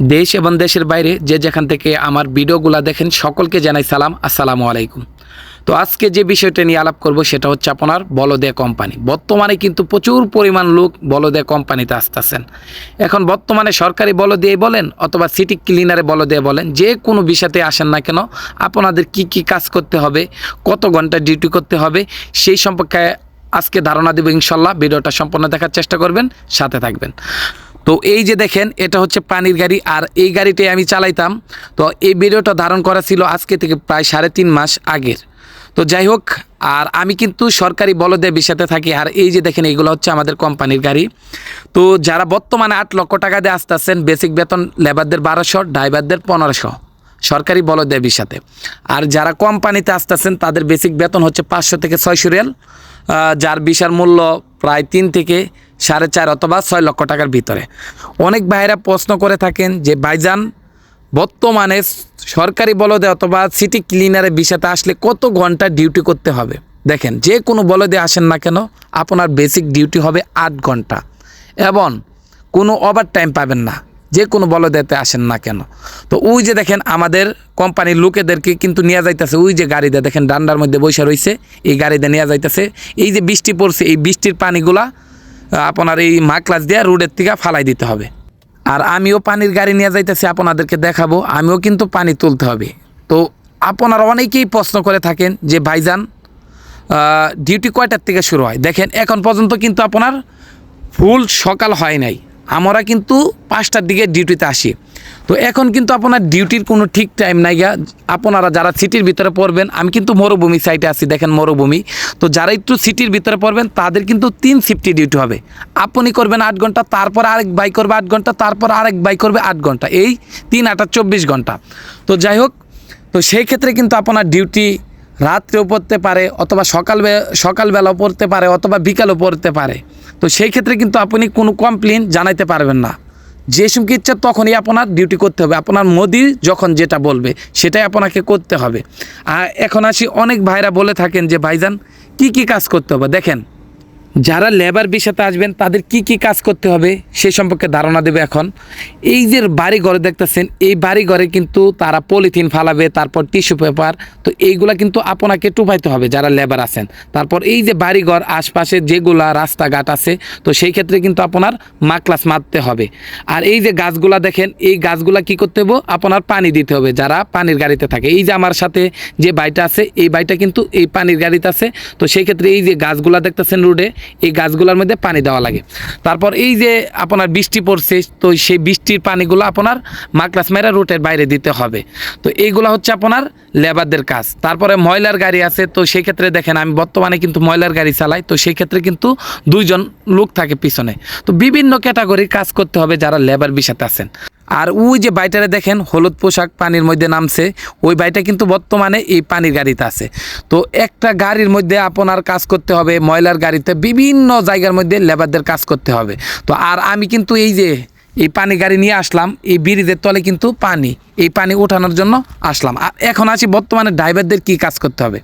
দেশ এবং দেশের বাইরে যে যেখান থেকে আমার ভিডিওগুলো দেখেন, সকলকে জানাই সালাম, আসসালামু আলাইকুম। তো আজকে যে বিষয়টা নিয়ে আলাপ করব, সেটা হচ্ছে আপনার বলদে কোম্পানি। বর্তমানে কিন্তু প্রচুর পরিমাণ লোক বলদে কোম্পানিতে আসতেছেন। এখন বর্তমানে সরকারি বলদে বলেন অথবা সিটি ক্লিনারে বলদে বলেন, যে কোনো বিষয়তে আসেন না কেন, আপনাদের কি কি কাজ করতে হবে, কত ঘণ্টা ডিউটি করতে হবে, সেই সম্পর্কে আজকে ধারণা দেবো ইনশাল্লাহ। ভিডিওটা সম্পূর্ণ দেখার চেষ্টা করবেন, সাথে থাকবেন। তো এই যে দেখেন, এটা হচ্ছে পানির গাড়ি, আর এই গাড়িটাই আমি চালাইতাম। তো এই ভিডিওটা ধারণ করা ছিল আজকে থেকে প্রায় সাড়ে তিন মাস আগের। তো যাই হোক, আর আমি কিন্তু সরকারি বলদে বিষাতে থাকি, আর এই যে দেখেন, এইগুলো হচ্ছে আমাদের কোম্পানির গাড়ি। তো যারা বর্তমানে আট লক্ষ টাকা দিয়ে আসতেছেন, বেসিক বেতন লেবারদের বারোশো, ড্রাইভারদের পনেরোশো, সরকারি বলদে বিষাতে আর যারা কোম্পানিতে আসতেছেন, তাদের বেসিক বেতন হচ্ছে পাঁচশো থেকে ছয়শো রিয়াল যার বিশার মূল্য প্রায় তিন থেকে সাড়ে চার অথবা ছয় লক্ষ টাকার ভিতরে। অনেক ভাইয়েরা প্রশ্ন করে থাকেন যে, ভাইজান, বর্তমানে সরকারি বলদে অথবা সিটি ক্লিনারে বিষাতে আসলে কত ঘণ্টা ডিউটি করতে হবে? দেখেন, যে কোনো বলদে আসেন না কেন, আপনার বেসিক ডিউটি হবে আট ঘণ্টা। এবং কোনো ওভার টাইম পাবেন না, যে কোনো বলদেতে আসেন না কেন। তো ওই যে দেখেন, আমাদের কোম্পানির লোকেদেরকে কিন্তু নিয়ে যাইতেছে, ওই যে গাড়িতে দেখেন, ডান্ডার মধ্যে বসে রয়েছে এই গাড়িতে নিয়ে যাইতেছে। এই যে বৃষ্টি পড়ছে, এই বৃষ্টির পানিগুলা আপনার এই মাকলাস দিয়ে রোডের থেকে ফালাই দিতে হবে। আর আমিও পানির গাড়ি নিয়ে যাইতেছি, আপনাদেরকে দেখাবো, আমিও কিন্তু পানি তুলতে হবে। তো আপনারা অনেকেই প্রশ্ন করে থাকেন যে, ভাইজান ডিউটি কয়টার থেকে শুরু হয়? দেখেন, এখন পর্যন্ত কিন্তু আপনার ফুল সকাল হয় নাই। আমরা কিন্তু পাঁচটার দিকে ডিউটিতে আসি। তো এখন কিন্তু আপনার ডিউটির কোনো ঠিক টাইম নাই গা। আপনারা যারা সিটির ভিতরে পড়বেন, আমি কিন্তু মরুভূমি সাইডে আছি, দেখেন মরুভূমি। তো যারা একটু সিটির ভিতরে পড়বেন, তাদের কিন্তু তিন শিফটি ডিউটি হবে। আপনি করবেন আট ঘণ্টা, তারপর আরেক বাই করবে আট ঘণ্টা, তারপর আরেক বাই করবে আট ঘণ্টা। এই তিন আটা চব্বিশ ঘণ্টা। তো যাই হোক, তো সেই ক্ষেত্রে কিন্তু আপনার ডিউটি রাত্রেও পড়তে পারে অথবা সকাল সকালবেলাও পড়তে পারে অথবা বিকালও পড়তে পারে। তো সেই ক্ষেত্রে কিন্তু আপনি কোনো কমপ্লেন জানাইতে পারবেন না। যে সময় ইচ্ছা তখনই আপনার ডিউটি করতে হবে। আপনার মোদি যখন যেটা বলবে, সেটাই আপনাকে করতে হবে। আর এখন আসি অনেক ভাইরা বলে থাকেন যে, ভাইজান, কি কি কাজ করতে হবে? দেখেন যারা লেবার বিষয়তে আসবেন, তাদের কি কি কাজ করতে হবে সে সম্পর্কে ধারণা দেবে এখন। এই যে বাড়ি ঘরে দেখতেছেন, এই বাড়ি ঘরে কিন্তু তারা পলিথিন ফালাবে, তারপর টিস্যু পেপার, তো এইগুলা কিন্তু আপনাকে টুপাইতে হবে যারা লেবার আছেন। তারপর এই যে বাড়িঘর, আশপাশে যেগুলা রাস্তাঘাট আছে, তো সেই ক্ষেত্রে কিন্তু আপনার মাকলাস মারতে হবে। আর এই যে গাছগুলা দেখেন, এই গাছগুলা কি করতে হবে? আপনার পানি দিতে হবে, যারা পানির গাড়িতে থাকে। এই যে আমার সাথে যে বাড়িটা আছে, এই বাড়িটা কিন্তু এই পানির গাড়িতে আছে, তো সেই ক্ষেত্রে এই যে গাছগুলা দেখতেছেন রোডে এই গাছগুলোর মধ্যে পানি দেওয়া লাগে। তারপর এই যে আপনার বৃষ্টি পড়ছে, তো সেই বৃষ্টির পানিগুলো আপনার মাকলাস মেরা রুটের বাইরে দিতে হবে। তো এইগুলো হচ্ছে আপনার লেবারদের কাজ। তারপরে ময়লার গাড়ি আছে, তো সেই ক্ষেত্রে দেখেন, আমি বর্তমানে কিন্তু ময়লার গাড়ি চালাই, তো সেই ক্ষেত্রে কিন্তু দুইজন লোক থাকে পিছনে। তো বিভিন্ন ক্যাটাগরির কাজ করতে হবে যারা লেবার বিষাতে আছেন। আর ওই যে বাইটারে দেখেন, হলুদ পোশাক পানির মধ্যে নামছে, ওই বাইটা কিন্তু বর্তমানে এই পানির গাড়িতে আছে। তো একটা গাড়ির মধ্যে আপনার কাজ করতে হবে, ময়লার গাড়িতে বিভিন্ন জায়গার মধ্যে লেবারদের কাজ করতে হবে। তো আর আমি কিন্তু এই যে, এই পানি গাড়ি নিয়ে আসলাম, এই ব্রিজের তলে কিন্তু পানি, এই পানি ওঠানোর জন্য আসলাম। আর এখন আসি বর্তমানে ড্রাইভারদের কি কাজ করতে হবে।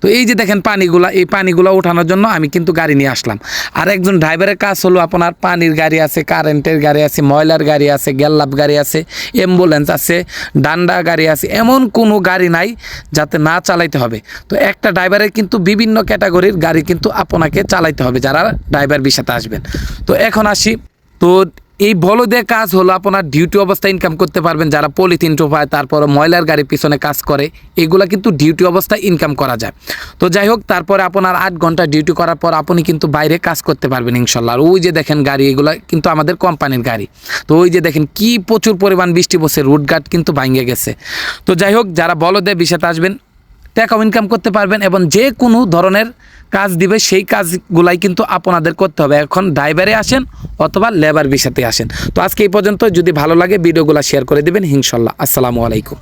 তো এই যে দেখেন পানিগুলা, এই পানিগুলো ওঠানোর জন্য আমি কিন্তু গাড়ি নিয়ে আসলাম। আর একজন ড্রাইভারের কাজ হলো আপনার পানির গাড়ি আছে কারেন্টের গাড়ি আছে, ময়লার গাড়ি আছে, গ্যাল্লাপ গাড়ি আছে অ্যাম্বুলেন্স আছে, ডান্ডা গাড়ি আছে, এমন কোনো গাড়ি নাই যাতে না চালাইতে হবে। তো একটা ড্রাইভারের কিন্তু বিভিন্ন ক্যাটাগরির গাড়ি কিন্তু আপনাকে চালাইতে হবে, যারা ড্রাইভার বিষাতে আসবেন। তো এখন আসি তো এই বলদে কাজ হলো আপনার ডিউটি অবস্থায় ইনকাম করতে পারবেন, যারা পলিথিন টোপায়, তারপর ময়লার গাড়ির পিছনে কাজ করে, এগুলা কিন্তু ডিউটি অবস্থায় ইনকাম করা যায়। তো যাই হোক, তারপরে আপনার আট ঘণ্টা ডিউটি করার পর আপনি কিন্তু বাইরে কাজ করতে পারবেন ইনশাল্লাহ। আর ওই যে দেখেন গাড়ি, এগুলো কিন্তু আমাদের কোম্পানির গাড়ি। তো ওই যে দেখেন কি প্রচুর পরিমাণ বৃষ্টি পড়ছে রুটঘাট কিন্তু ভাঙে গেছে। তো যাই হোক, যারা বলদে বিষয়তে আসবেন টাকাও ইনকাম করতে পারবেন এবং যে কোনো ধরনের কাজ দিবে, সেই কাজগুলাই কিন্তু আপনাদের করতে হবে। এখন ড্রাইভারে আসেন অথবা লেবার বিষাতে আসেন। তো আজকে এই পর্যন্ত যদি ভালো লাগে, ভিডিওগুলো শেয়ার করে দেবেন। হিংসল্লাহ আসসালামু আলাইকুম।